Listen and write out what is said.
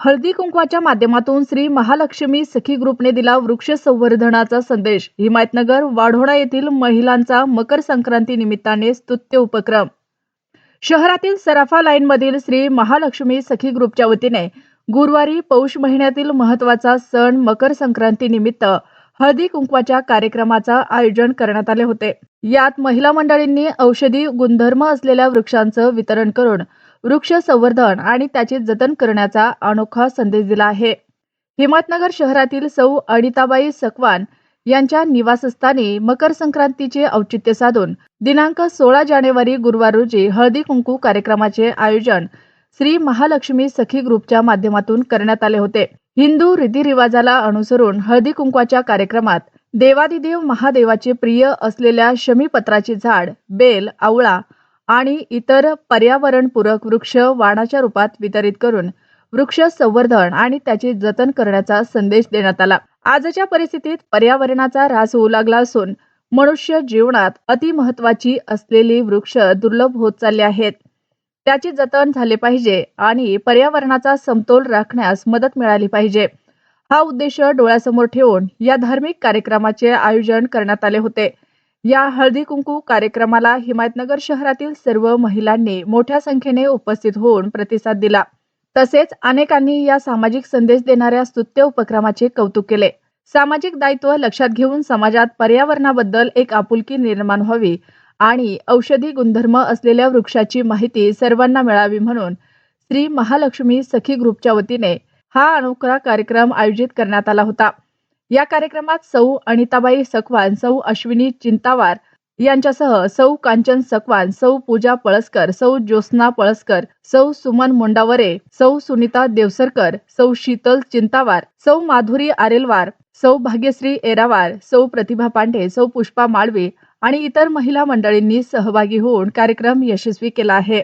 हळदी कुंकवाच्या माध्यमातून श्री महालक्ष्मी सखी ग्रुपने दिला वृक्ष संवर्धनाचा संदेश. हिमायतनगर वाढोणा येथील महिलांचा मकर संक्रांती निमित्ताने स्तुत्य उपक्रम. शहरातील सराफा लाईनमधील श्री महालक्ष्मी सखी ग्रुपच्या वतीने गुरुवारी पौष महिन्यातील महत्त्वाचा सण मकर संक्रांती निमित्त हळदी कुंकवाच्या कार्यक्रमाचं आयोजन करण्यात आले होते. यात महिला मंडळींनी औषधी गुणधर्म असलेल्या वृक्षांचं वितरण करून वृक्ष संवर्धन आणि त्याचे जतन करण्याचा अनोखा संदेश दिला आहे. हिमतनगर शहरातील सौ अनिताबाई सकवान यांच्या निवासस्थानी मकर संक्रांतीचे औचित्य साधून दिनांक सोळा जानेवारी गुरुवार रोजी हळदी कुंकू कार्यक्रमाचे आयोजन श्री महालक्ष्मी सखी ग्रुपच्या माध्यमातून करण्यात आले होते. हिंदू रीतिरिवाजाला अनुसरून हळदी कुंकवाच्या कार्यक्रमात देवादिदेव महादेवाचे प्रिय असलेल्या शमीपत्राचे झाड बेल आवळा आणि इतर पर्यावरणपूरक वृक्ष वाणाच्या रूपात वितरित करून वृक्ष संवर्धन आणि त्याचे जतन करण्याचा संदेश देण्यात आला. आजच्या परिस्थितीत पर्यावरणाचा ऱ्हास होऊ लागला असून मनुष्य जीवनात अतिमहत्वाची असलेली वृक्ष दुर्लभ होत चालले आहेत. त्याचे जतन झाले पाहिजे आणि पर्यावरणाचा समतोल राखण्यास मदत मिळाली पाहिजे. हा उद्देश डोळ्यासमोर ठेवून या धार्मिक कार्यक्रमाचे आयोजन करण्यात आले होते. या हळदी कुंकू कार्यक्रमाला हिमायतनगर शहरातील सर्व महिलांनी मोठ्या संख्येने उपस्थित होऊन प्रतिसाद दिला. तसेच अनेकांनी या सामाजिक संदेश देणाऱ्या स्तुत्य उपक्रमाचे कौतुक केले. सामाजिक दायित्व लक्षात घेऊन समाजात पर्यावरणाबद्दल एक आपुलकी निर्माण व्हावी आणि औषधी गुणधर्म असलेल्या वृक्षाची माहिती सर्वांना मिळावी म्हणून श्री महालक्ष्मी सखी ग्रुपच्या वतीने हा अनोखा कार्यक्रम आयोजित करण्यात आला होता. या कार्यक्रमात सौ अनिताबाई सकवान सौ अश्विनी चिंतावार यांच्यासह सौ कांचन सकवान सौ पूजा पळसकर सौ ज्योत्स्ना पळसकर सौ सुमन मुंडावरे सौ सुनीता देवसरकर सौ शीतल चिंतावार सौ माधुरी आरेलवार सौ भाग्यश्री एरावार सौ प्रतिभा पांडे सौ पुष्पा माळवे आणि इतर महिला मंडळींनी सहभागी होऊन कार्यक्रम यशस्वी केला आहे.